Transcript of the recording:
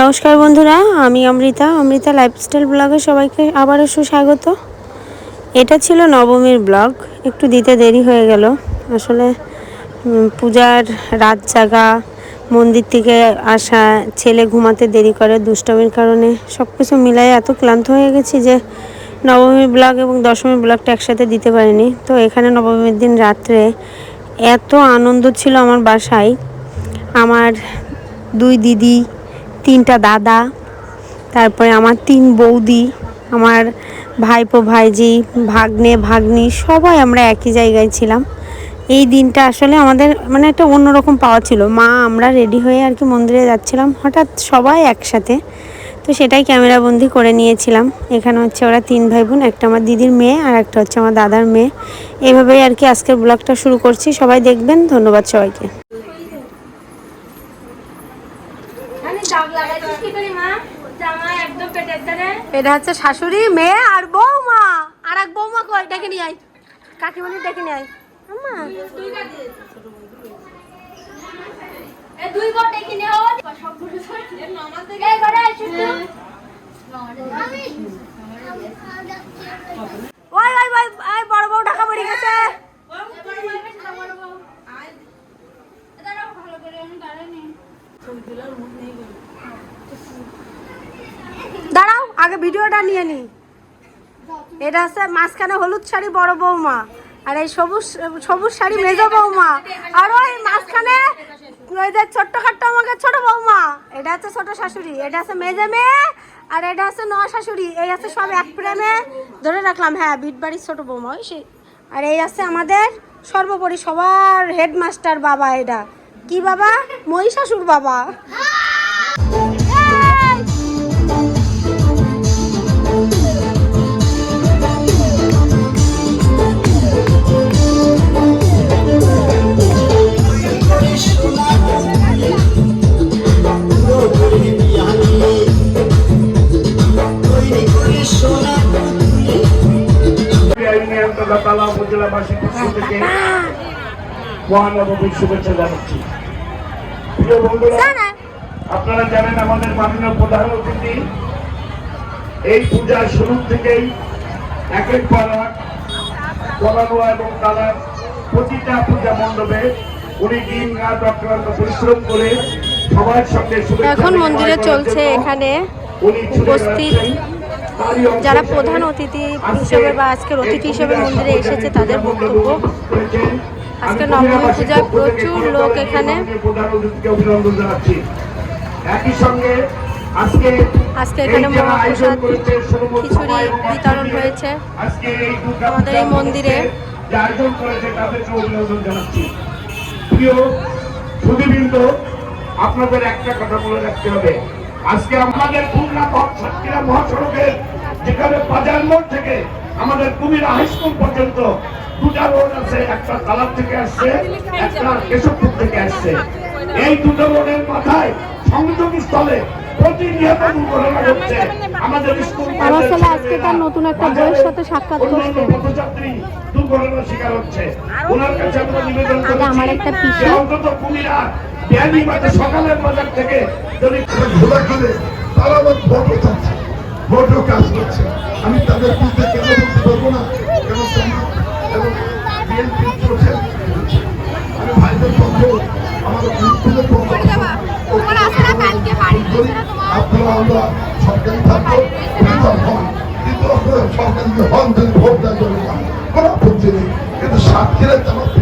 নমস্কার বন্ধুরা, আমি অমৃতা। অমৃতা লাইফস্টাইল ব্লগে সবাইকে আবারও সুস্বাগত। এটা ছিল নবমীর ব্লগ, একটু দিতে দেরি হয়ে গেল। আসলে পূজার রাত জাগা, মন্দির থেকে আসা, ছেলে ঘুমাতে দেরি করে দুষ্টমির কারণে সব কিছু মিলাই এত ক্লান্ত হয়ে গেছি যে নবমীর ব্লগ এবং দশমীর ব্লগটা একসাথে দিতে পারিনি। তো এখানে নবমীর দিন রাত্রে এত আনন্দ ছিল আমার বাসায়। আমার দুই দিদি তিনটা দাদা, তারপরে আমার তিন বৌদি, আমার ভাইপো ভাইজি, ভাগ্নে, ভাগ্নি, সবাই আমরা একই জায়গায় ছিলাম। এই দিনটা আসলে আমাদের মানে একটা অন্যরকম পাওয়া ছিল। মা, আমরা রেডি হয়ে আর কি মন্দিরে যাচ্ছিলাম, হঠাৎ সবাই একসাথে। তো সেটাই ক্যামেরাবন্দি করে নিয়েছিলাম। এখানে হচ্ছে ওরা তিন ভাই বোন একটা আমার দিদির মেয়ে আর একটা হচ্ছে আমার দাদার মেয়ে। এভাবেই আর কি আজকের ব্লগটা শুরু করছি। সবাই দেখবেন, ধন্যবাদ সবাইকে আমি দাগ লাগাইছিস কি করি মা জামা একদম পেটের ধারে এটা হচ্ছে শাশুড়ি মেয়ে আর বৌমা। আর এক বৌমা কই? ডেকে নিয়ে আয়। কাকিমণি ডেকে নিয়ে আয়। আম্মা। দুই সব সরে নামাজ থেকে এই ঘরে ওই ওই ওই বড় বউ ঢাকা পড়ে গেছে। আগে ভিডিওটা নিয়ে নি। এটা হচ্ছে মাঝখানে হলুদ শাড়ি বড় বৌমা। আর এই সবুজ সবুজ শাড়ি মেজ বৌমা। আর ওই মাঝখানে ছোট্ট খাট্ট আমাকে ছোট বৌমা। এটা হচ্ছে ছোট শাশুড়ি, এটা হচ্ছে মেজে মেয়ে, আর এটা হচ্ছে ন শাশুড়ি। এই আছে সব এক প্রেমে। ধরে রাখলাম হ্যাঁ বিটবাড়ির ছোট বৌমা, ওই সেই। আর এই আছে আমাদের সর্বোপরি সবার হেডমাস্টার বাবা এটা। কি বাবা? মহিষাসুর বাবা। আইনি আন্তর্জাতালা উপজেলাবাসীর পক্ষ থেকে মহানবমীর শুভেচ্ছা জানাচ্ছি। প্রিয় বন্ধুরা আপনারা জানেন আমাদের মাননীয় প্রধান অতিথি। এই পূজার শুরু থেকেই পর এক কলানোয়া এবং তালার প্রতিটা পূজা মণ্ডপে উনি দিন রাত অক্লান্ত পরিশ্রম করে সবার সঙ্গে এখন মন্দিরে চলছে এখানে উনি উপস্থিত যারা প্রধান অতিথি হিসেবে বা আজকের অতিথি হিসেবে মন্দিরে এসেছে তাদের বক্তব্য। আজকে নবমী পূজায় প্রচুর লোক এখানে। আজকে এখানে মহাপ্রসাদ, খিচুড়ি বিতরণ হয়েছে। আমাদের এই মন্দিরে। প্রিয় সুদীবৃন্দ আপনাদের একটা কথা বলে রাখতে হবে আজকে আমাদের খুলনা সাতক্ষীরা যেখানে বাজার মোড় থেকে আমাদের কুমির হাই স্কুল পর্যন্ত দুটা রোড আছে, একটা তালার থেকে আসছে, একটা কেশবপুর থেকে আসছে। এই দুটো রোডের মাথায় সংযোগ স্থলে আজকে তার নতুন একটা বইয়ের সাথে সাক্ষাৎ করছে। আমরা একটা সকালের বাজার থেকে যদি তারা আপনারা আমরা কিন্তু সরকারি হন নেই। কিন্তু সাতক্ষীরা তেমন